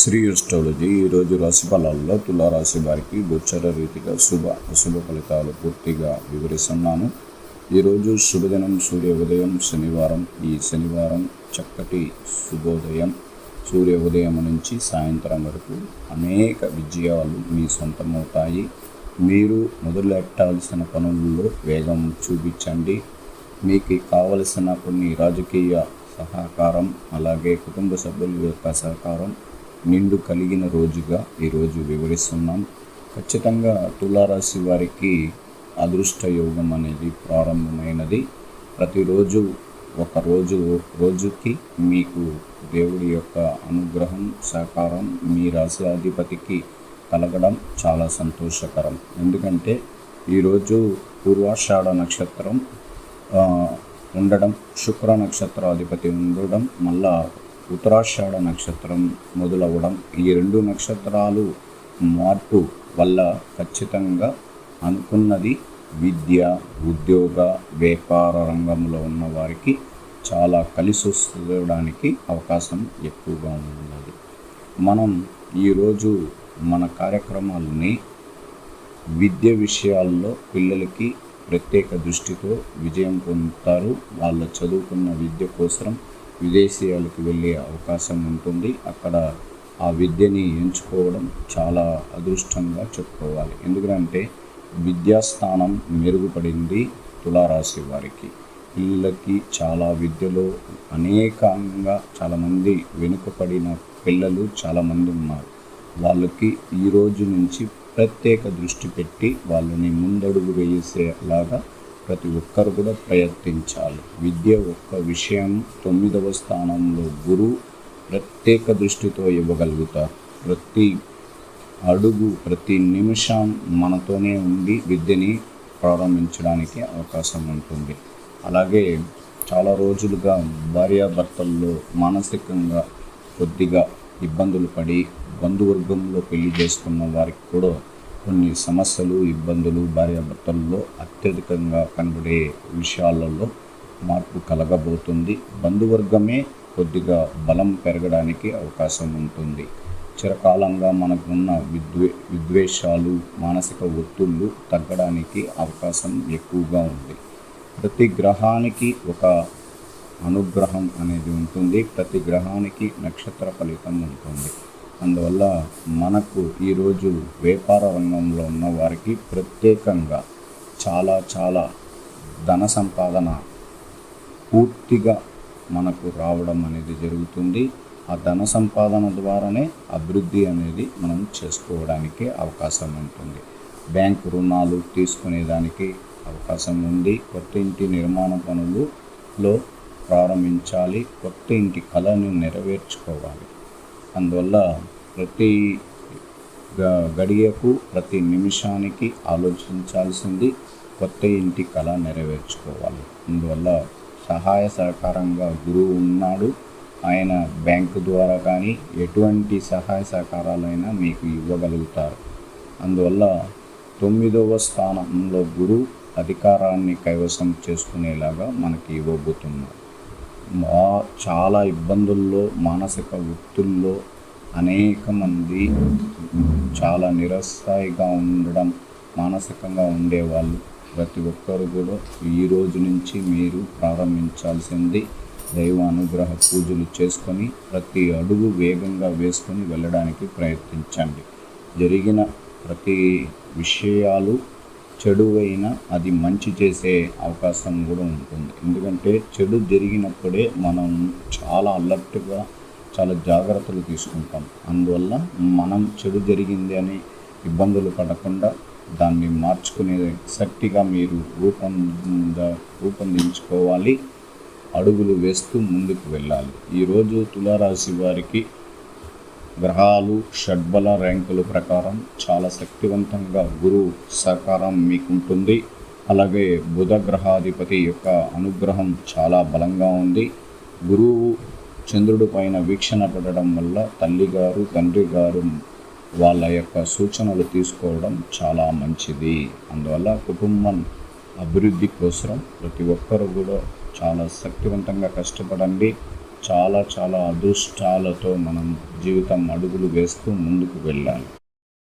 Shri astrology ఈరోజు రాశి ఫలాల్లో తులారాశి వారికి గోచర రీతిగా శుభ అశుభ ఫలితాలు పూర్తిగా వివరిస్తున్నాను. ఈరోజు శుభదినం సూర్య ఉదయం శనివారం. ఈ శనివారం చక్కటి శుభోదయం. సూర్య ఉదయం నుంచి సాయంత్రం వరకు అనేక విజయాలు మీ సొంతమవుతాయి. మీరు మొదలెట్టాల్సిన పనుల్లో వేగం చూపించండి. మీకు కావలసిన కొన్ని రాజకీయ సహకారం అలాగే కుటుంబ సభ్యుల యొక్క సహకారం నిండు కలిగిన రోజుగా ఈరోజు వివరిస్తున్నాం. ఖచ్చితంగా తులారాశి వారికి అదృష్ట యోగం అనేది ప్రారంభమైనది. ప్రతిరోజు ఒక రోజు రోజుకి మీకు దేవుడి యొక్క అనుగ్రహం సహకారం మీ రాశియాధిపతికి కలగడం చాలా సంతోషకరం. ఎందుకంటే ఈరోజు పూర్వాషాఢ నక్షత్రం ఉండడం శుక్ర నక్షత్రాధిపతి ఉండడం మళ్ళా ఉత్తరాషాఢ నక్షత్రం మొదలవ్వడం ఈ రెండు నక్షత్రాలు మార్పు వల్ల ఖచ్చితంగా అనుకున్నది విద్య ఉద్యోగ వ్యాపార రంగంలో ఉన్న వారికి చాలా కలిసి వస్తుండడానికి అవకాశం ఎక్కువగా ఉన్నది. మనం ఈరోజు మన కార్యక్రమాలని విద్య విషయాల్లో పిల్లలకి ప్రత్యేక దృష్టితో విజయం పొందుతారు. వాళ్ళ చదువుకున్న విద్య కోసం విదేశీయాలకు వెళ్ళే అవకాశం ఉంటుంది. అక్కడ ఆ విద్యని ఎంచుకోవడం చాలా అదృష్టంగా చెప్పుకోవాలి. ఎందుకంటే విద్యాస్థానం మెరుగుపడింది తులారాశి వారికి. పిల్లలకి చాలా విద్యలో అనేకంగా చాలామంది వెనుకపడిన పిల్లలు చాలామంది ఉన్నారు. వాళ్ళకి ఈ రోజు నుంచి ప్రత్యేక దృష్టి పెట్టి వాళ్ళని ముందడుగు వేసేలాగా ప్రతి ఒక్కరు కూడా ప్రయత్నించాలి. విద్య ఒక్క విషయం తొమ్మిదవ స్థానంలో గురువు ప్రత్యేక దృష్టితో ఇవ్వగలుగుతారు. ప్రతి అడుగు ప్రతి నిమిషం మనతోనే ఉండి విద్యని ప్రారంభించడానికి అవకాశం ఉంటుంది. అలాగే చాలా రోజులుగా భార్యాభర్తల్లో మానసికంగా కొద్దిగా ఇబ్బందులు పడి బంధువర్గంలో పెళ్ళి చేసుకున్న వారికి కూడా కొన్ని సమస్యలు ఇబ్బందులు భార్యాభర్తల్లో అత్యధికంగా కనబడే విషయాలలో మార్పు కలగబోతుంది. బంధువర్గమే కొద్దిగా బలం పెరగడానికి అవకాశం ఉంటుంది. చిరకాలంగా మనకున్న విద్వే విద్వేషాలు మానసిక ఒత్తిళ్ళు తగ్గడానికి అవకాశం ఎక్కువగా ఉంది. ప్రతి గ్రహానికి ఒక అనుగ్రహం అనేది ఉంటుంది. ప్రతి గ్రహానికి నక్షత్ర ఫలితం ఉంటుంది. అందువల్ల మనకు ఈరోజు వ్యాపార రంగంలో ఉన్న వారికి ప్రత్యేకంగా చాలా చాలా ధన సంపాదన పూర్తిగా మనకు రావడం అనేది జరుగుతుంది. ఆ ధన సంపాదన ద్వారానే అభివృద్ధి అనేది మనం చేసుకోవడానికి అవకాశం ఉంటుంది. బ్యాంక్ రుణాలు తీసుకునేదానికి అవకాశం ఉంది. కొత్త ఇంటి నిర్మాణ పనులలో ప్రారంభించాలి. కొత్త ఇంటి కళను నెరవేర్చుకోవాలి. అందువల్ల ప్రతి గ- గడియకు ప్రతి నిమిషానికి ఆలోచించాల్సింది కొత్త ఇంటి కళ నెరవేర్చుకోవాలి. అందువల్ల సహాయ సహకారంగా గురువు ఉన్నాడు. ఆయన బ్యాంకు ద్వారా కానీ ఎటువంటి సహాయ సహకారాలైనా మీకు ఇవ్వగలుగుతారు. అందువల్ల తొమ్మిదవ స్థానంలో గురువు అధికారాన్ని కైవసం చేసుకునేలాగా మనకి ఇవ్వబోతున్నారు మా చాలా ఇబ్బందుల్లో మానసిక ఒత్తిళ్ళలో అనేక మంది చాలా నిరస్థాయిగా ఉండడం మానసికంగా ఉండేవాళ్ళు. ప్రతి ఒక్కరు కూడా ఈ రోజు నుంచి మీరు ప్రారంభించాల్సింది దైవ అనుగ్రహ పూజలు చేసుకొని ప్రతి అడుగు వేగంగా వేసుకొని వెళ్ళడానికి ప్రయత్నించండి. జరిగిన ప్రతి విషయాలు చెడు అయినా అది మంచి చేసే అవకాశం కూడా ఉంటుంది. ఎందుకంటే చెడు జరిగినప్పుడే మనం చాలా అలర్ట్గా చాలా జాగ్రత్తలు తీసుకుంటాం. అందువల్ల మనం చెడు జరిగింది అని ఇబ్బందులు పడకుండా దాన్ని మార్చుకునే శక్తిగా మీరు రూపొంద రూపొందించుకోవాలి. అడుగులు వేస్తూ ముందుకు వెళ్ళాలి. ఈరోజు తులారాశి వారికి గ్రహాలు షడ్బల ర్యాంకుల ప్రకారం చాలా శక్తివంతంగా గురువు సహకారం మీకు ఉంటుంది అలాగే బుధ గ్రహాధిపతి యొక్క అనుగ్రహం చాలా బలంగా ఉంది. గురువు చంద్రుడి పైన వీక్షణ పడడం వల్ల తల్లిగారు తండ్రి గారు వాళ్ళ యొక్క సూచనలు తీసుకోవడం చాలా మంచిది. అందువల్ల కుటుంబం అభివృద్ధి కోసం ప్రతి ఒక్కరు కూడా చాలా శక్తివంతంగా కష్టపడండి. చాలా చాలా అదృష్టాలతో మనం జీవితం అడుగులు వేస్తూ ముందుకు వెళ్ళాలి.